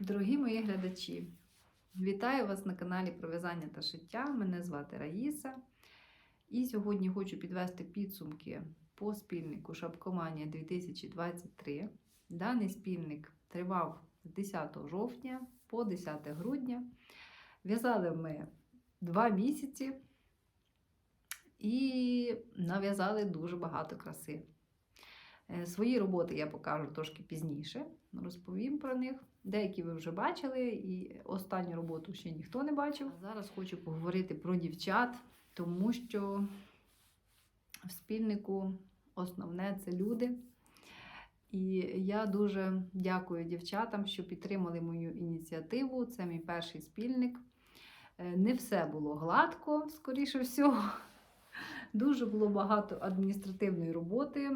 Дорогі мої глядачі, вітаю вас на каналі про в'язання та шиття. Мене звати Раїса. І сьогодні хочу підвести підсумки по спільнику Шапкоманія 2023. Даний спільник тривав з 10 жовтня по 10 грудня. В'язали ми два місяці і нав'язали дуже багато краси. Е, Свої роботи я покажу трошки пізніше, розповім про них. Деякі ви вже бачили, і останню роботу ще ніхто не бачив. А зараз хочу поговорити про дівчат, тому що в спільнику основне це люди. І я дуже дякую дівчатам, що підтримали мою ініціативу. Це мій перший спільник. Е, Не все було гладко, скоріше всього. Дуже було багато адміністративної роботи,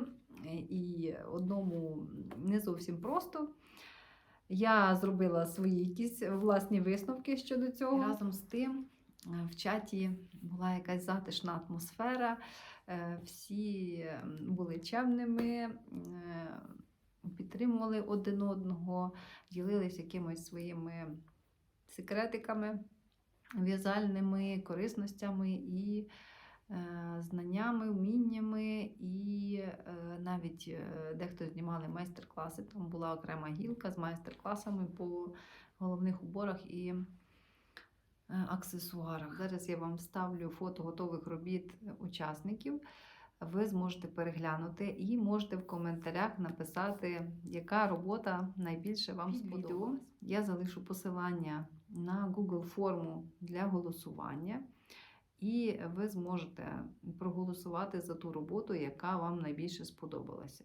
і одному не зовсім просто. Я зробила свої якісь власні висновки щодо цього. Разом з тим, е, в чаті була якась затишна атмосфера, е, всі е, були чемними, підтримували один одного, ділились якимись своїми секретиками, в'язальними корисностями і знаннями, вміннями, і е, навіть е, дехто знімали майстер-класи. Там була окрема гілка з майстер-класами по головних уборах і е, аксесуарах. Зараз я вам ставлю фото готових робіт учасників. Ви зможете переглянути і можете в коментарях написати, яка робота найбільше вам сподобалась. Я залишу посилання на Google форму для голосування, і ви зможете проголосувати за ту роботу, яка вам найбільше сподобалася.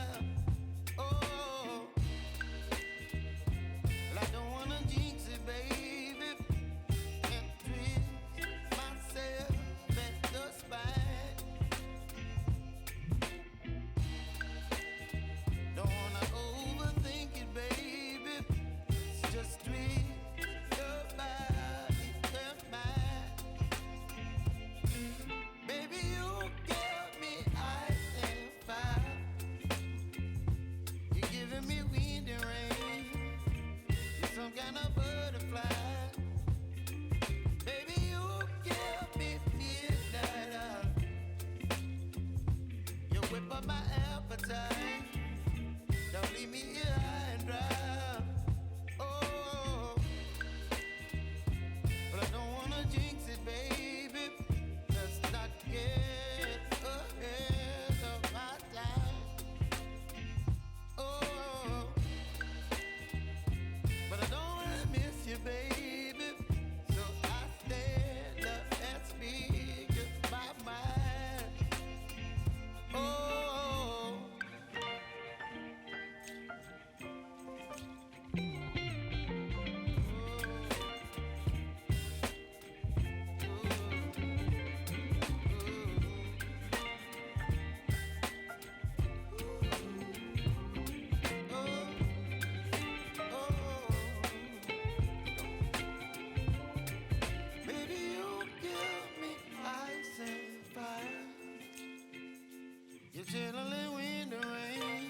chilling in the rain.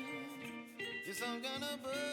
Yes, I'm gonna. bird.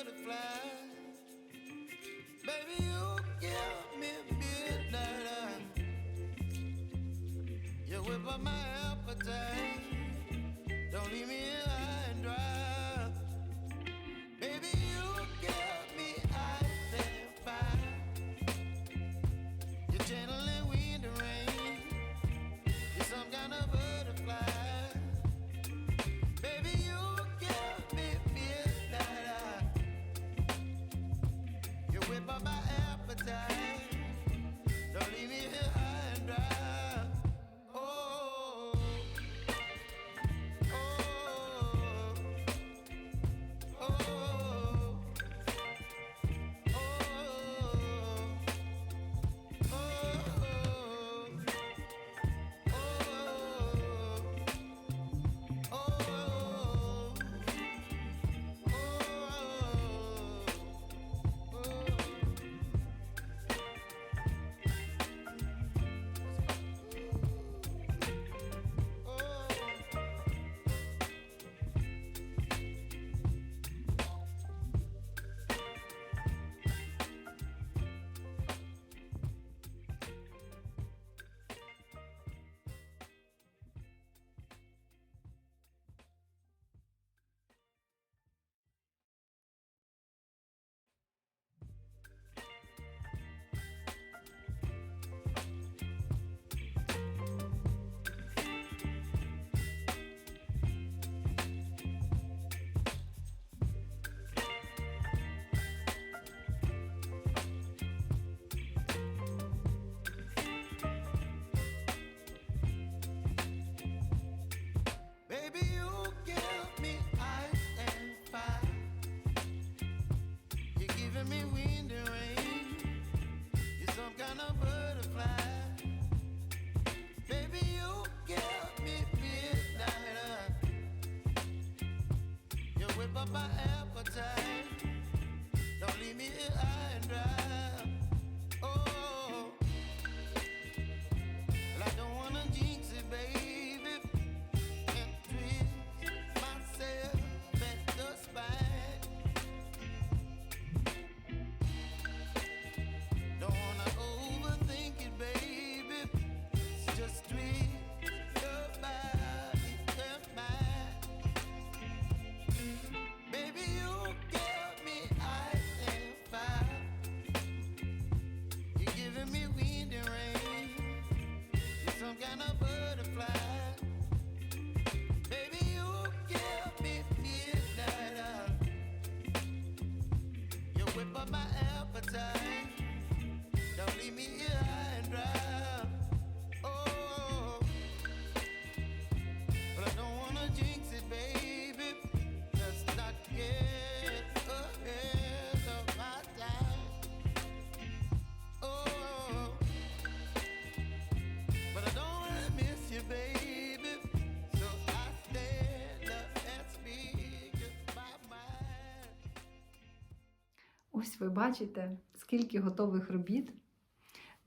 Ви бачите, скільки готових робіт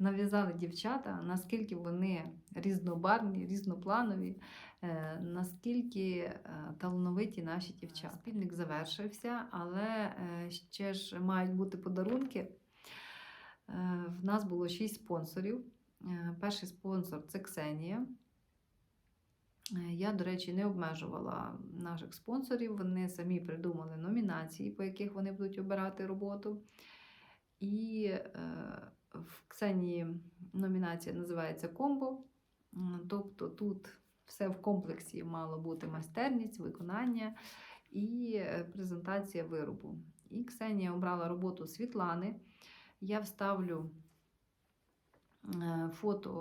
нав'язали дівчата, наскільки вони різнобарвні, різнопланові, е, наскільки е, талановиті наші дівчата. Спільник завершився, але е, ще ж мають бути подарунки. В нас було шість спонсорів. Перший спонсор це Ксенія. Е, Я, до речі, не обмежувала наших спонсорів. Вони самі придумали номінації, по яких вони будуть обирати роботу. І е, в Ксенії номінація називається Комбо. Тобто тут все в комплексі мало бути майстерність, виконання і е, презентація виробу. І Ксенія обрала роботу Світлани. Я вставлю фото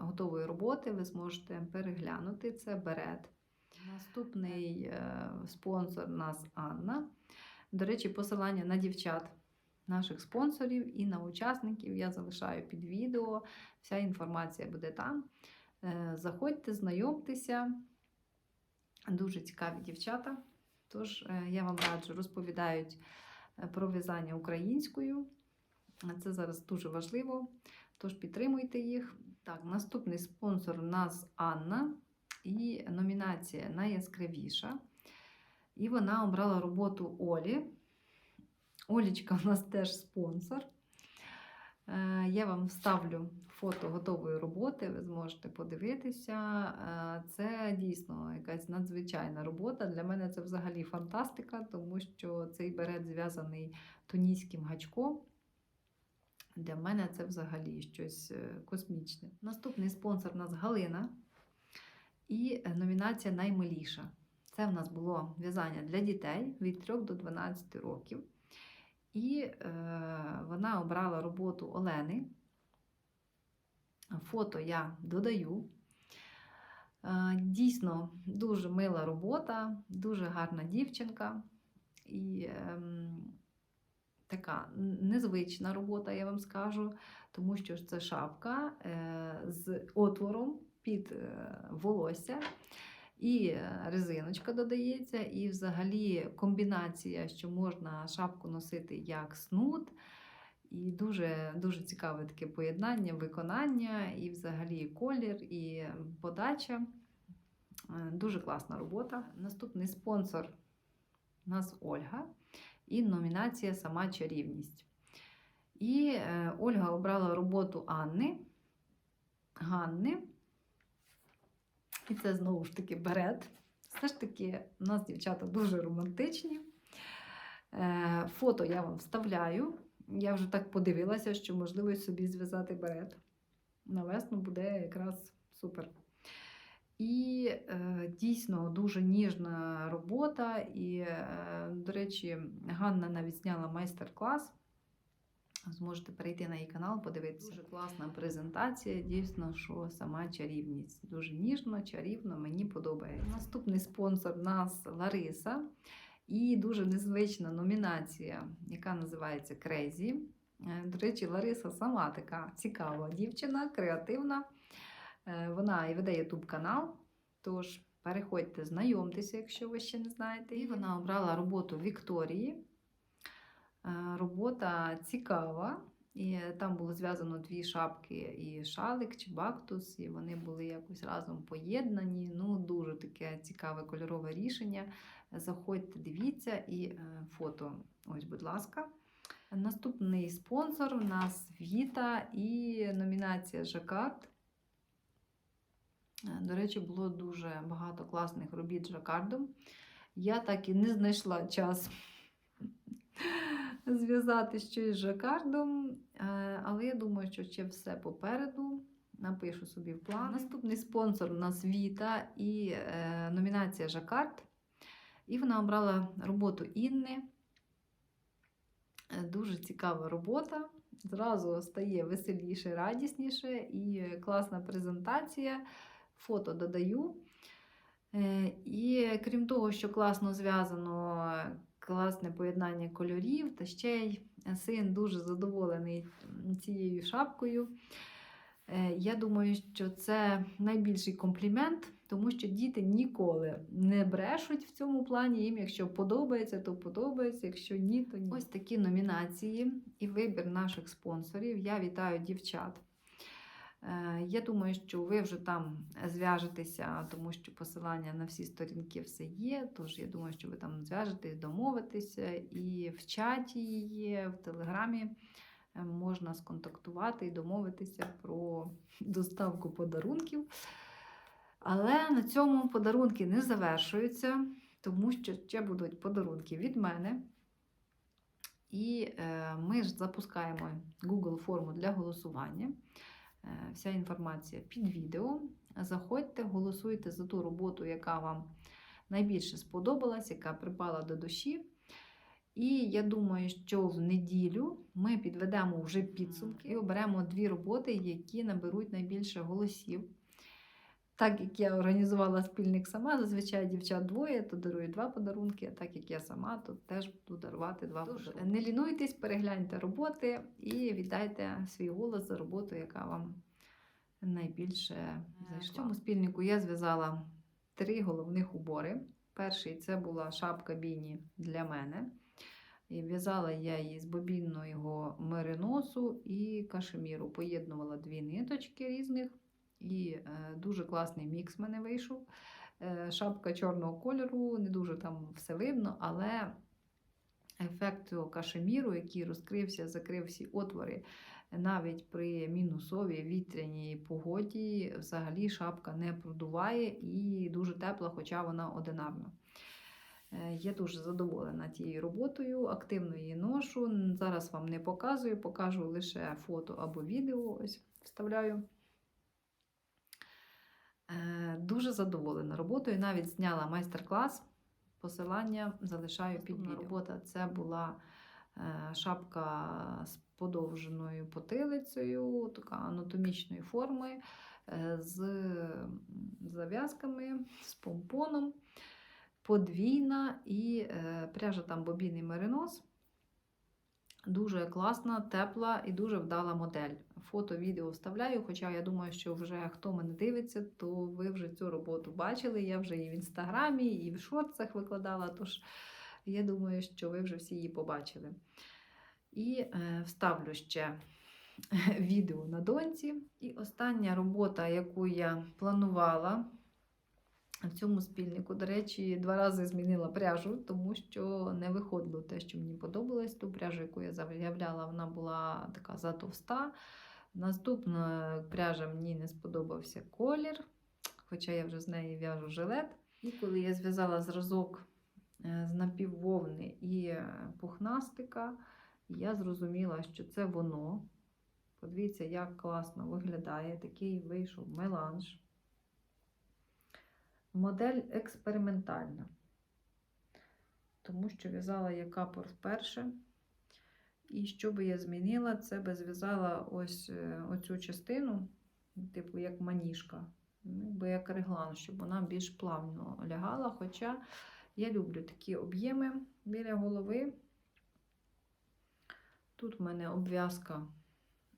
готової роботи, ви зможете переглянути. Це берет. Наступний е, спонсор у нас Анна. До речі, посилання на дівчат наших спонсорів і на учасників я залишаю під відео. Вся інформація буде там. Е, Заходьте, знайомтеся. Дуже цікаві дівчата. Тож е, я вам раджу розповідають е, про в'язання українською. Це зараз дуже важливо. Тож підтримуйте їх. Так, наступний спонсор у нас Анна. І номінація найяскравіша. І вона обрала роботу Олі. Олічка у нас теж спонсор. Е, Я вам вставлю фото готової роботи, ви зможете подивитися. Е, Це дійсно якась надзвичайна робота. Для мене це взагалі фантастика, тому що цей берет зв'язаний тунійським гачком. Для мене це взагалі щось е, космічне. Наступний спонсор у нас Галина. І е, номінація наймиліша. Це в нас було в'язання для дітей від 3 до 12 років. І е, вона обрала роботу Олени. Фото я додаю. Е, дійсно, дуже мила робота, дуже гарна дівчинка. І ем, така незвична робота, я вам скажу, тому що це шапка е, з отвором під е, волосся. І резиночка додається, і взагалі комбінація, що можна шапку носити як снуд. І дуже, дуже цікаве таке поєднання, виконання, і взагалі колір, і подача. Е, Дуже класна робота. Наступний спонсор у нас Ольга. І номінація Сама чарівність. І е, Ольга обрала роботу Анни. Ганни. І це знову ж таки берет. Все ж таки, у нас дівчата дуже романтичні. Е, Фото я вам вставляю. Я вже так подивилася, що можливо собі зв'язати берет. На весну буде якраз супер. І е, дійсно дуже ніжна робота. І, е, до речі, Ганна навіть зняла майстер-клас. Зможете перейти на її канал, подивитися. Дуже класна презентація. Дійсно, що сама чарівність. Дуже ніжно, чарівно, мені подобається. Наступний спонсор у нас Лариса. І дуже незвична номінація, яка називається Крезі. Е, До речі, Лариса сама така цікава дівчина, креативна. Е, Вона і веде YouTube канал. Тож переходьте, знайомтеся, якщо ви ще не знаєте. І вона обрала роботу Вікторії. Е, Робота цікава. І там було зв'язано дві шапки і шалик чи бактус, і вони були якось разом поєднані. Ну, дуже таке цікаве кольорове рішення. Заходьте, дивіться і е, фото. Ось, будь ласка. Наступний спонсор у нас Віта і номінація Жакард. Е, До речі, було дуже багато класних робіт з жакардом. Я так і не знайшла час зв'язати щось з жакардом, е, але я думаю, що ще все попереду. Напишу собі в план. Наступний спонсор у нас Віта і е, номінація Жакард. І вона обрала роботу Інни. Е, Дуже цікава робота. Зразу стає веселіше, радісніше і класна презентація. Фото додаю. Е, І крім того, що класно зв'язано, класне поєднання кольорів, та ще й син дуже задоволений цією шапкою. Е, Я думаю, що це найбільший комплімент тому що діти ніколи не брешуть в цьому плані. Їм, якщо подобається, то подобається, якщо ні, то ні. Ось такі номінації і вибір наших спонсорів. Я вітаю дівчат. Е, Я думаю, що ви вже там зв'яжетеся, тому що посилання на всі сторінки все є. Тож я думаю, що ви там зв'яжетесь, домовитеся. І в чаті є, в телеграмі е, можна сконтактувати і домовитися про доставку подарунків. Але на цьому подарунки не завершуються, тому що ще будуть подарунки від мене. І е, ми ж запускаємо Google форму для голосування. Е, Вся інформація під відео. Заходьте, голосуйте за ту роботу, яка вам найбільше сподобалась, яка припала до душі. І я думаю, що в неділю ми підведемо вже підсумки і оберемо дві роботи, які наберуть найбільше голосів. Так як я організувала спільник сама, зазвичай дівчат двоє, то дарую два подарунки, а так як я сама, то теж буду дарувати два подарунки. Не лінуйтесь, перегляньте роботи і віддайте свій голос за роботу, яка вам найбільше зайшла. В цьому спільнику я зв'язала три головних убори. Перший це була шапка біні для мене. І в'язала я її з бобінного мериносу і кашеміру. Поєднувала дві ниточки різних. І е, дуже класний мікс в мене вийшов. Е, шапка чорного кольору, не дуже там все видно, але ефект кашеміру, який розкрився, закрив всі отвори, навіть при мінусовій вітряній погоді, взагалі шапка не продуває і дуже тепла, хоча вона одинарна. Е, Я дуже задоволена тією роботою, активно її ношу. Зараз вам не показую, покажу лише фото або відео. Ось вставляю. Е, Дуже задоволена роботою. Навіть зняла майстер-клас. Посилання залишаю під відео. Робота це була е, шапка з подовженою потилицею, така анатомічної форми, е, з зав'язками, з помпоном, подвійна і е, пряжа там бобінний меринос. Дуже класна, тепла і дуже вдала модель. Фото, відео вставляю, хоча я думаю, що вже хто мене дивиться, то ви вже цю роботу бачили. Я вже і в інстаграмі, і в шорцах викладала. Тож я думаю, що ви вже всі її побачили. І е, вставлю ще відео на доньці. І остання робота, яку я планувала в цьому спільнику, до речі, два рази змінила пряжу, тому що не виходило те, що мені подобалось. Ту пряжу, яку я заявляла, вона була така затовста. Наступна пряжа мені не сподобався колір, хоча я вже з неї в'яжу жилет. І коли я зв'язала зразок е, з напіввовни і е, пухнастика, я зрозуміла, що це воно. Подивіться, як класно виглядає. Такий вийшов меланж. Модель експериментальна, тому що в'язала я капор вперше. І що би я змінила, це би зв'язала ось е, оцю частину, типу як маніжка, ну, би як реглан, щоб вона більш плавно лягала. Хоча я люблю такі об'єми біля голови. Тут в мене обв'язка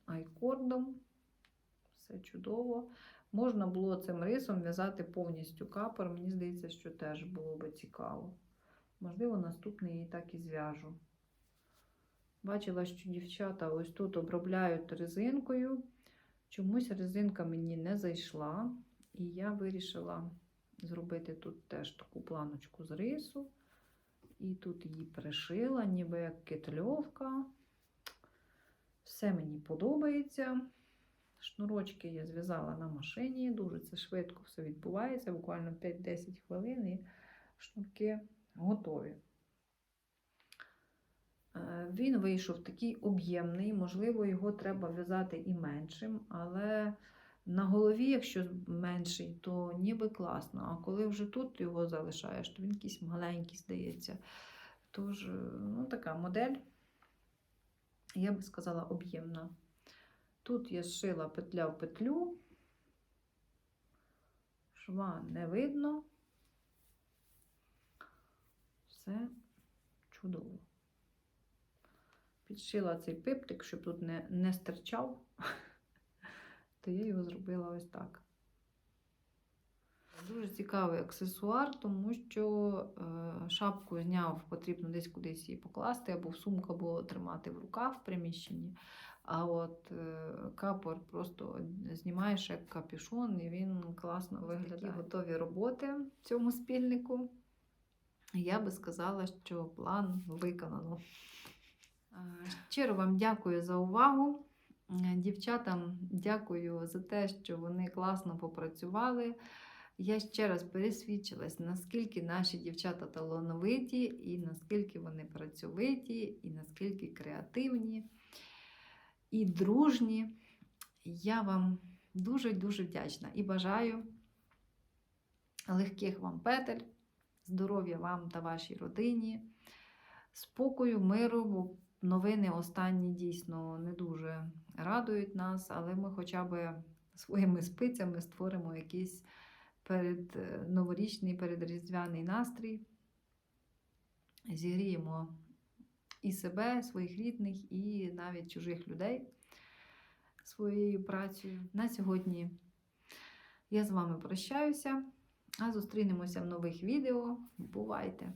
айкордом, все чудово. Можна було цим рисом в'язати повністю капор. Мені здається, що теж було би цікаво. Можливо, наступний її так і зв'яжу. Бачила, що дівчата ось тут обробляють резинкою. Чомусь резинка мені не зайшла. І я вирішила зробити тут теж таку планочку з рису. І тут її пришила, ніби як кетльовка. Все мені подобається. Шнурочки я зв'язала на машині, дуже це швидко все відбувається, буквально 5-10 хвилин і шнурки готові. Е, Він вийшов такий об'ємний, можливо, його треба в'язати і меншим, але на голові, якщо менший, то ніби класно. А коли вже тут його залишаєш, то він якийсь маленький здається. Тож, е, ну, така модель, я би сказала, об'ємна. Тут я зшила петля в петлю, шва не видно. Все чудово. Підшила цей пиптик, щоб тут не, не стирчав, то я його зробила ось так. Дуже цікавий аксесуар, тому що е, шапку зняв, потрібно десь кудись її покласти, або в сумку, або тримати в руках в приміщенні. А от е, капор просто знімаєш як капюшон, і він класно виглядає. Такі готові роботи в цьому спільнику. Я би сказала, що план виконано. Щиро вам дякую за увагу. Е, Дівчатам дякую за те, що вони класно попрацювали. Я ще раз пересвідчилась, наскільки наші дівчата талановиті, і наскільки вони працьовиті, і наскільки креативні і дружні. Я вам дуже-дуже вдячна і бажаю легких вам петель, здоров'я вам та вашій родині, спокою, миру, бо новини останні дійсно не дуже радують нас, але ми хоча б своїми спицями створимо якийсь перед новорічний, передріздвяний настрій. Зігріємо і себе, своїх рідних, і навіть чужих людей своєю працею. На сьогодні я з вами прощаюся, а зустрінемося в нових відео. Бувайте!